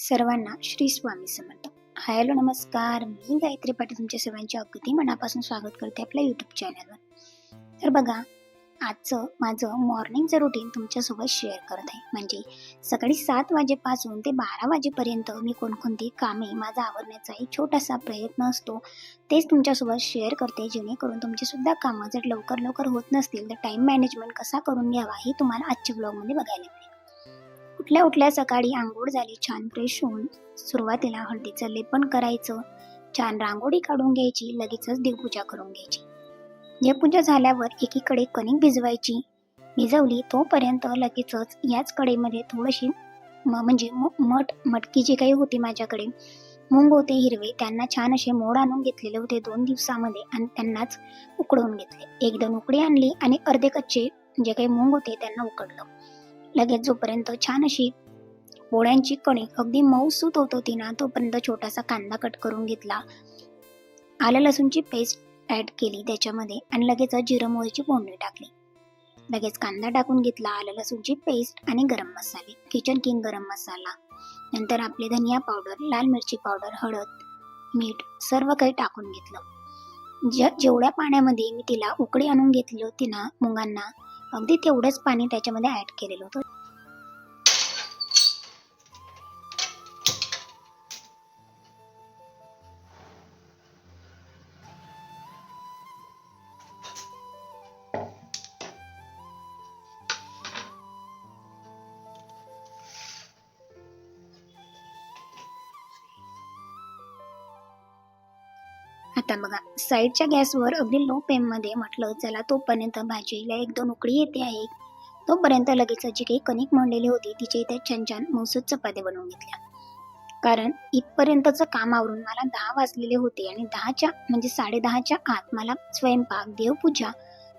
सर्वांना श्री स्वामी समर्थ. हॅलो नमस्कार. मी गायत्री पाटील तुमच्या सर्वांचे अगदी मनापासून स्वागत करते आपल्या यूट्यूब चॅनलवर तर बघा आजचं माझं मॉर्निंगचं रुटीन तुमच्यासोबत शेअर करत आहे. म्हणजे सकाळी सात वाजेपासून ते बारा वाजेपर्यंत मी कोणकोणती कामे माझा आवरण्याचा एक छोटासा प्रयत्न असतो तेच तुमच्यासोबत शेअर करते. जेणेकरून तुमचीसुद्धा कामं जर लवकर लवकर होत नसतील तर टाईम मॅनेजमेंट कसा करून घ्यावा हे तुम्हाला आजच्या ब्लॉगमध्ये बघायला मिळेल. उठल्या उठल्या सकाळी आंघोळ झाली छान फ्रेश होऊन सुरुवातीला हळदीचं लेपन करायचं. छान रांगोळी काढून घ्यायची लगेचच देवपूजा करून घ्यायची. देवपूजा झाल्यावर एकीकडे कणिक भिजवायची. भिजवली तोपर्यंत लगेचच याच कडेमध्ये थोडीशी म- म्हणजे म- मठ मटकी जी काही होती माझ्याकडे मूंग होते हिरवे त्यांना छान असे मोड आणून घेतलेले होते दोन दिवसामध्ये आणि त्यांनाच उकडवून घेतले. एक दोन उकडी आणली आणि अर्धे कच्चे जे काही मूंग होते त्यांना उकडलं. लगेच जोपर्यंत छान अशी पोळ्यांची कणिक अगदी मऊसूत होत होती ना तोपर्यंत छोटासा कांदा कट करून घेतला. आलं लसूणची पेस्ट ॲड केली त्याच्यामध्ये आणि लगेच जिरं मोहरीची फोडणी टाकली. लगेच कांदा टाकून घेतला आलं लसूणची पेस्ट आणि गरम मसाले किचन किंग गरम मसाला. नंतर आपले धनिया पावडर लाल मिरची पावडर हळद मीठ सर्व काही टाकून घेतलं. ज जेवढ्या पाण्यामध्ये मी तिला उकडी आणून घेतली होती ना मुगांना अगदी तेवढंच पाणी त्याच्यामध्ये ॲड केलेलं होतं. आता बघा साईडच्या गॅसवर अगदी लो मध्ये म्हटलं चला तोपर्यंत भाजीला एक दोन उकळी येते आहे. तोपर्यंत लगेच जी काही कणिक मांडलेली होती तिचे इथे छान छान मौसूद चपात्या बनवून घेतल्या. कारण इथपर्यंतचं काम आवरून मला दहा वाजलेले होते आणि दहाच्या म्हणजे साडेदहाच्या आत मला स्वयंपाक देवपूजा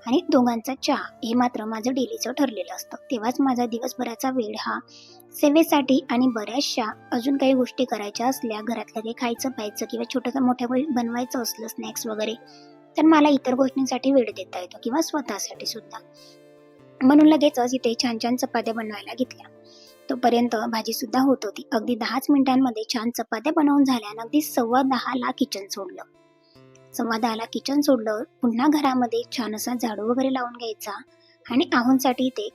आणि दोघांचा चहा हे मात्र माझं डेलीचं ठरलेलं असतं. तेव्हाच माझा दिवसभराचा वेळ हा सेवेसाठी आणि बऱ्याचशा अजून काही गोष्टी करायच्या असल्या घरातलं काही खायचं प्यायचं किंवा छोटंसं मोठ्या बनवायचं असलं स्नॅक्स वगैरे तर मला इतर गोष्टींसाठी वेळ देता येतो किंवा स्वतःसाठी सुद्धा. म्हणून लगेचच इथे छान छान चपात्या बनवायला घेतल्या. तोपर्यंत भाजी सुद्धा होत होती. अगदी दहाच मिनिटांमध्ये छान चपात्या बनवून झाल्या आणि अगदी सव्वा दहाला किचन सोडलं. सव्वा दहाला किचन सोडलं. पुन्हा घरामध्ये छान असा झाडू वगैरे लावून घ्यायचा आणि आहोंसाठी इथे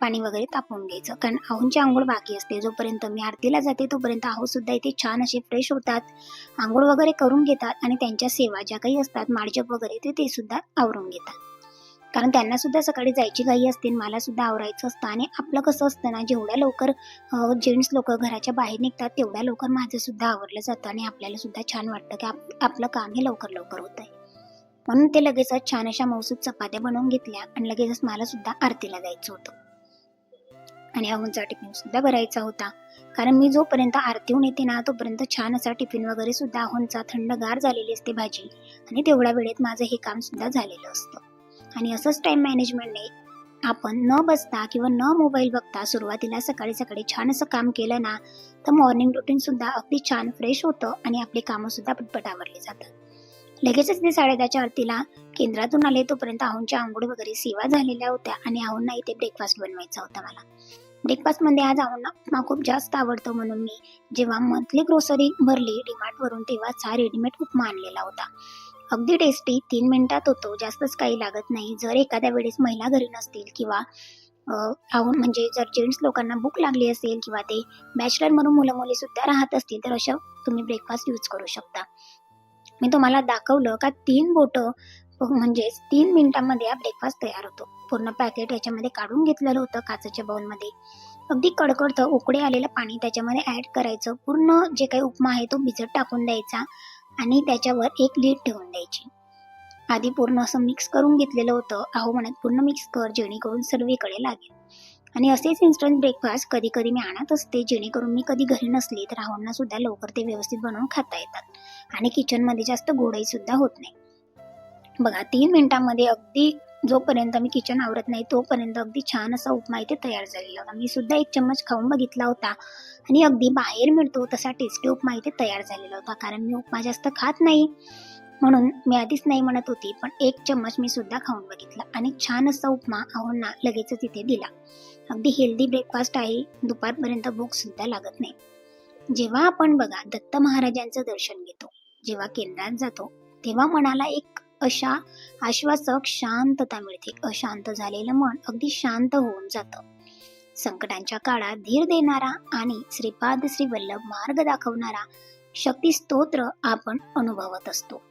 पाणी वगैरे तापवून घ्यायचं. कारण आहूंची आंघोळ बाकी असते. जोपर्यंत मी आरतीला जाते तोपर्यंत आहू सुद्धा इथे छान असे फ्रेश होतात. आंघोळ वगैरे करून घेतात आणि त्यांच्या सेवा ज्या काही असतात माळजप वगैरे ते ते सुद्धा आवरून घेतात. कारण त्यांना सुद्धा सकाळी जायची घाई असते मला सुद्धा आवरायचं असतं. आणि आपलं कसं असतं ना जेवढ्या लवकर जेंट्स लोक घराच्या बाहेर निघतात तेवढ्या लवकर माझं सुद्धा आवरलं जातं आणि आपल्याला सुद्धा छान वाटतं की आप आपलं काम हे लवकर लवकर होत आहे म्हणून ते लगेचच छान अशा मौसूद चपात्या बनवून घेतल्या आणि लगेचच मला सुद्धा आरतीला जायचं होतं. आणि अहूनचा टिफिन सुद्धा भरायचा होता. कारण मी जोपर्यंत आरतीहून येते ना तोपर्यंत छान असा टिफिन वगैरे सुद्धा अहूनचा थंडगार झालेली असते भाजी. आणि तेवढ्या वेळेत माझं हे काम सुद्धा झालेलं असतं. आणि असंच टाइम मॅनेजमेंटने आपण न बसता किंवा न मोबाईल बघता सुरुवातीला सकाळी सकाळी छान असं काम केलं ना तर मॉर्निंग रुटीन सुद्धा अगदी छान फ्रेश होतं आणि आपली कामं सुद्धा पटपट आवरली जातात. लगेचच ते साडेदहाच्या आरतीला केंद्रातून आले तोपर्यंत आहूनच्या आंघोळ वगैरे सेवा झालेल्या होत्या आणि आहूंना इथे ब्रेकफास्ट बनवायचा होता मला. ब्रेकफास्टमध्ये आज आहूंना उपमा खूप जास्त आवडतो म्हणून मी जेव्हा मंथली ग्रोसरी भरली डिमार्टवरून तेव्हाच हा रेडीमेड उपमा आणलेला होता. अगदी टेस्टी तीन मिनिटात होतो जास्तच काही लागत नाही. जर एखाद्या वेळेस महिला घरी नसतील किंवा आहून म्हणजे जर जेंट्स लोकांना भूक लागली असेल किंवा ते बॅचलर म्हणून मुलं मुली सुद्धा राहत असतील तर अशा तुम्ही ब्रेकफास्ट यूज करू शकता. मी तुम्हाला दाखवलं का तीन बोटं म्हणजेच तीन मिनिटांमध्ये हा ब्रेकफास्ट तयार होतो. पूर्ण पॅकेट याच्यामध्ये काढून घेतलेलं होतं काचेच्या बाउलमध्ये अगदी कडकडतं उकडे आलेलं पाणी त्याच्यामध्ये ॲड करायचं. पूर्ण जे काही उपमा आहे तो भिजत टाकून द्यायचा आणि त्याच्यावर एक लीड ठेवून द्यायची. आधी पूर्ण असं मिक्स करून घेतलेलं होतं. अहो म्हणत पूर्ण मिक्स कर जेणेकरून सर्वीकडे लागेल. आणि असेच इन्स्टंट ब्रेकफास्ट कधी कधी मी आणत असते जेणेकरून मी कधी घरी नसली तर राहुलनासुद्धा लवकर ते व्यवस्थित बनवून खाता येतात. आणि किचनमध्ये जास्त गोडाईसुद्धा होत नाही. बघा तीन मिनिटांमध्ये अगदी जोपर्यंत मी किचन आवरत नाही तोपर्यंत अगदी छान असा उपमा इथे तयार झालेला होता. मी सुद्धा एक चम्मच खाऊन बघितला होता. आणि अगदी बाहेर मिळतो तसा टेस्टी उपमा इथे तयार झालेला होता कारण मी उपमा जास्त खात नाही. म्हणून मी आधीच नाही म्हणत होती पण एक चम्मच मी सुद्धा खाऊन बघितला आणि छान असा उपमा आहोंना लगेचच इथे दिला. अगदी हेल्दी ब्रेकफास्ट आहे दुपारपर्यंत भूक सुद्धा लागत नाही. जेव्हा आपण बघा दत्त महाराजांचं दर्शन घेतो जेव्हा केंद्रात जातो तेव्हा मनाला एक अशा आश्वासक शांतता मिळते. अशांत झालेलं मन अगदी शांत होऊन जातं. संकटांच्या काळात धीर देणारा आणि श्रीपाद श्री वल्लभ मार्ग दाखवणारा शक्ती स्तोत्र आपण अनुभवत असतो.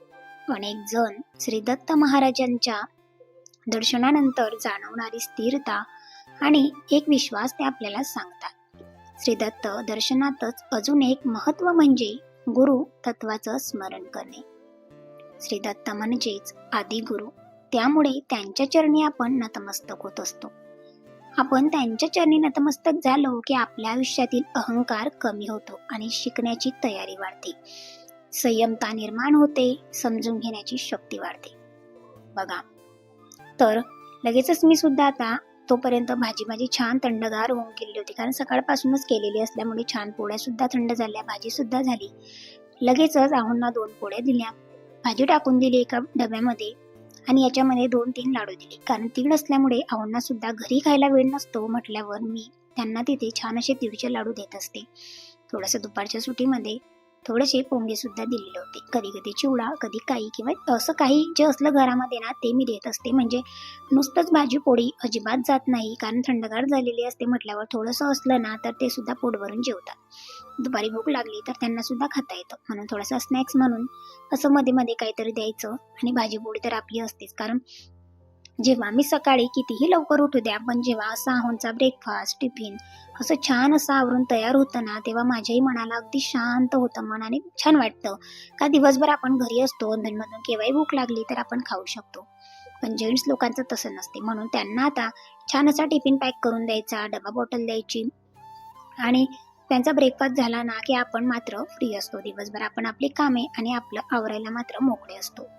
अनेक जण श्री दत्त महाराजांच्या दर्शनानंतर जाणवणारी स्थिरता आणि एक विश्वास ते आपल्याला सांगतात. श्री दत्त दर्शनातच अजून एक महत्त्व म्हणजे गुरु तत्वाचं स्मरण करणे. श्री दत्त म्हणजेच आदी गुरु. त्यामुळे त्यांच्या चरणी आपण नतमस्तक होत असतो. आपण त्यांच्या चरणी नतमस्तक झालो की आपल्या आयुष्यातील अहंकार कमी होतो आणि शिकण्याची तयारी वाढते. संयमता निर्माण होते समजून घेण्याची शक्ती वाढते. बघा. तर लगेचच मी सुद्धा आता तोपर्यंत भाजी माझी छान थंडगार होऊन गेली होती. कारण सकाळपासूनच केलेली असल्यामुळे छान पोळ्यासुद्धा थंड झाल्या. भाजीसुद्धा झाली. लगेचच आहोंना दोन पोळ्या दिल्या. भाजी टाकून दिली एका डब्यामध्ये आणि याच्यामध्ये दोन तीन लाडू दिले. कारण तीळ असल्यामुळे आहोंना सुद्धा घरी खायला वेळ नसतो म्हटल्यावर मी त्यांना तिथे छान असे तिळचे लाडू देत असते. थोडंसं दुपारच्या सुटीमध्ये थोडेसे पोंगे सुद्धा दिलेले होते. कधी कधी चिवडा कधी काही किंवा असं काही जे असलं घरामध्ये ना ते मी देत असते. म्हणजे नुसतंच भाजी पोळी अजिबात जात नाही. कारण थंडगार झालेली असते म्हटल्यावर थोडंसं असलं ना तर ते सुद्धा पोटभरून जेवतात. दुपारी भूक लागली तर त्यांना सुद्धा खाता येतं. म्हणून थोडासा स्नॅक्स म्हणून असं मध्ये मध्ये काहीतरी द्यायचं. आणि भाजी पोळी तर आपली असतेच. कारण जेव्हा मी सकाळी कितीही लवकर उठू द्या पण जेव्हा असा आहोंचा ब्रेकफास्ट टिफिन असं छान असं आवरून तयार होतं ना तेव्हा माझ्याही मनाला अगदी शांत होतं मन आणि छान वाटतं. का दिवसभर आपण घरी असतो धनमधून केव्हाही भूक लागली तर आपण खाऊ शकतो. पण जेंट्स लोकांचं तसं नसते म्हणून त्यांना आता छान असा टिफिन पॅक करून द्यायचा डबा बॉटल द्यायची. आणि त्यांचा ब्रेकफास्ट झाला ना की आपण मात्र फ्री असतो. दिवसभर आपण आपली कामे आणि आपलं आवरायला मात्र मोकळे असतो.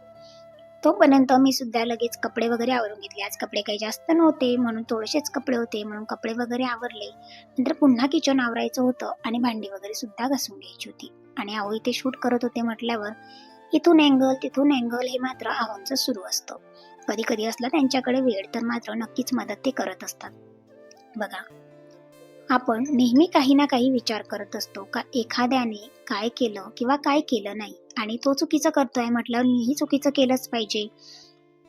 तोपर्यंत मी सुद्धा लगेच कपडे वगैरे आवरून घेतले. आज कपडे काही जास्त नव्हते म्हणून थोडेसेच कपडे होते म्हणून कपडे वगैरे आवरले. नंतर पुन्हा किचन आवरायचं होतं आणि भांडी वगैरे सुद्धा घासून घ्यायची होती. आणि आहो इथे शूट करत होते म्हटल्यावर इथून अँगल तिथून अँगल हे मात्र आव्हानचं सुरू असतं. कधी कधी असलं त्यांच्याकडे वेळ तर मात्र नक्कीच मदत ते करत असतात. बघा आपण नेहमी काही ना काही विचार करत असतो का एखाद्याने काय केलं किंवा काय केलं नाही. आणि तो चुकीचं करतोय म्हटल्यावर मीही चुकीचं केलंच पाहिजे.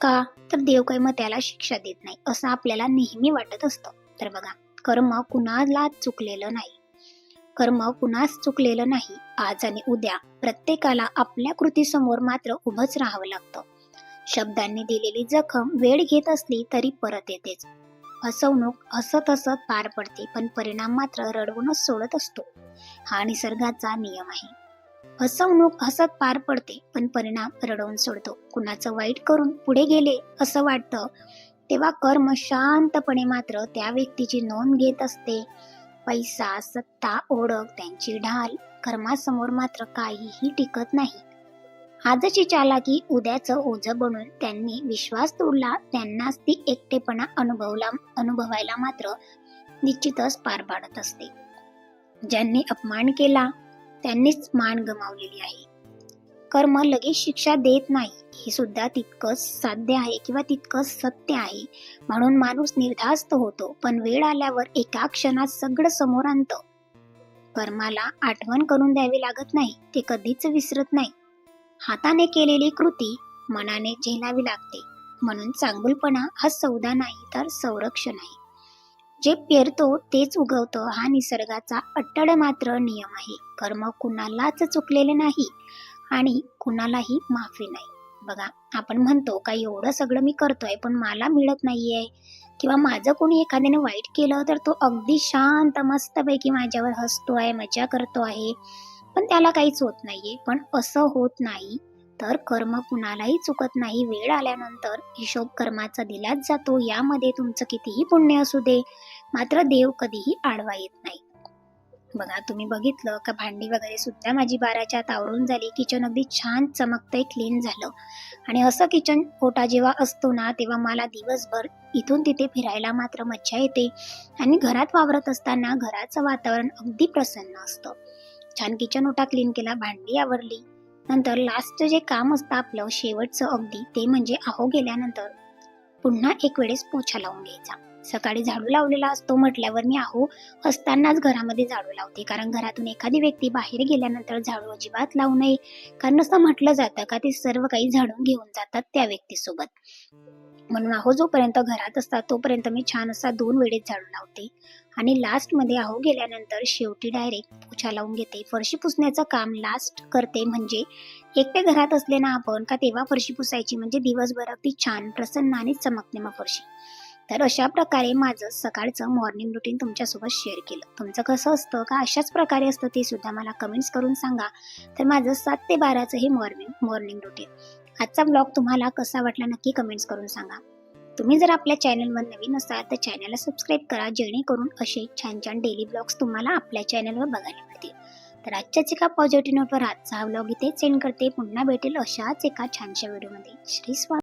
का? तर देव काही मग त्याला शिक्षा देत नाही असं आपल्याला नेहमी वाटत असतं. तर बघा कर्म कुणाला चुकलेलं नाही. कर्म कुणास चुकलेलं नाही आज आणि उद्या प्रत्येकाला आपल्या कृतीसमोर मात्र उभंच राहावं लागतं. शब्दांनी दिलेली जखम वेळ घेत असली तरी परत येतेच. हसवणूक हसत हसत पार पडते पण परिणाम मात्र रडवूनच सोडत असतो. हा निसर्गाचा नियम आहे. हसवणूक हसत पार पडते पण परिणाम रडवून सोडतो. कुणाचं वाईट करून पुढे गेले असं वाटतं तेव्हा कर्म शांतपणे मात्र त्या व्यक्तीची नोंद घेत असते. पैसा सत्ता ओळख त्यांची ढाल कर्मासमोर मात्र काहीही टिकत नाही. आजची चालाकी उद्याचं ओझं बनून त्यांनी विश्वास तोडला त्यांनाच ती एकटेपणा अनुभवला अनुभवायला मात्र निश्चितच पार पाडत असते. ज्यांनी अपमान केला त्यांनीच मान गमावलेली आहे. कर्म लगेच शिक्षा देत नाही. हे सुद्धा तितकंच साध्य आहे किंवा तितकंच सत्य आहे. म्हणून माणूस निर्धास्त होतो पण वेळ आल्यावर एका क्षणात सगळं समोर आणतं. कर्माला आठवण करून द्यावी लागत नाही ते कधीच विसरत नाही. हाताने केलेली कृती मनाने झेलावी लागते. म्हणून चांगुलपणा हा सौदा नाही तर संरक्षण आहे जे पेरतो तेच उगवतं. हा निसर्गाचा अट्टड मात्र नियम आहे. कर्म कुणालाच चुकलेले नाही आणि कुणालाही माफी नाही. बघा आपण म्हणतो का एवढं सगळं मी करतोय पण मला मिळत नाहीये. किंवा माझं कोणी एखाद्याने वाईट केलं तर तो अगदी शांत मस्तपैकी माझ्यावर हसतो आहे मजा करतो आहे पण त्याला काहीच होत नाहीये. पण असं होत नाही. तर कर्म कुणालाही चुकत नाही. वेळ आल्यानंतर हिशोब कर्माचा दिलाच जातो. यामध्ये तुमचं कितीही पुण्य असू दे मात्र देव कधीही आडवा येत नाही. बघा तुम्ही बघितलं का? भांडी वगैरे सुद्धा माझी बाराच्या आत आवरून झाली. किचन अगदी छान चमकतंय क्लीन झालं. आणि असं किचन ओटा जेव्हा असतो ना तेव्हा मला दिवसभर इथून तिथे फिरायला मात्र मज्जा येते. आणि घरात वावरत असताना घराचं वातावरण अगदी प्रसन्न असतं. छान किचन ओटा क्लीन केला भांडी आवरली. नंतर लास्टचं जे काम असतं आपलं शेवटचं अगदी ते म्हणजे आहो गेल्यानंतर पुन्हा एक वेळेस पोछा लावून घ्यायचा. सकाळी झाडू लावलेला असतो म्हटल्यावर मी आहो असतानाच घरामध्ये झाडू लावते. कारण घरातून एखादी व्यक्ती बाहेर गेल्यानंतर झाडू अजिबात लावू नये. कारण असं म्हटलं जातं का ते सर्व काही झाडून घेऊन जातात त्या व्यक्तीसोबत. म्हणून आहो जोपर्यंत घरात असतात तोपर्यंत मी छान असा दोन वेळेत झाडू लावते. आणि लास्टमध्ये आहो गेल्यानंतर शेवटी डायरेक्ट पोछा लावून घेते. फरशी पुसण्याचं काम लास्ट करते म्हणजे एकटे घरात असले ना आपण का तेव्हा फरशी पुसायची? म्हणजे दिवसभर अगदी छान प्रसन्न आणि चमकणे मग फरशी. तर अशा प्रकारे माझं सकाळचं मॉर्निंग रुटीन तुमच्यासोबत शेअर केलं. तुमचं कसं असतं का अशाच प्रकारे असतं ते सुद्धा मला कमेंट्स करून सांगा. तर माझं सात ते बाराचं हे मॉर्निंग मॉर्निंग रुटीन आजचा ब्लॉग तुम्हाला कसा वाटला नक्की कमेंट्स करून सांगा. तुम्ही जर आपल्या चॅनलवर नवीन असाल तर चॅनलला सबस्क्राईब करा जेणेकरून असे छान छान डेली ब्लॉग्स तुम्हाला आपल्या चॅनलवर बघायला मिळतील. तर आजच्याच एका पॉझिटिव्ह नोटवर आजचा ब्लॉग इथे सेंड करते. पुन्हा भेटेल अशाच एका छानशा व्हिडिओमध्ये श्री स्वामी.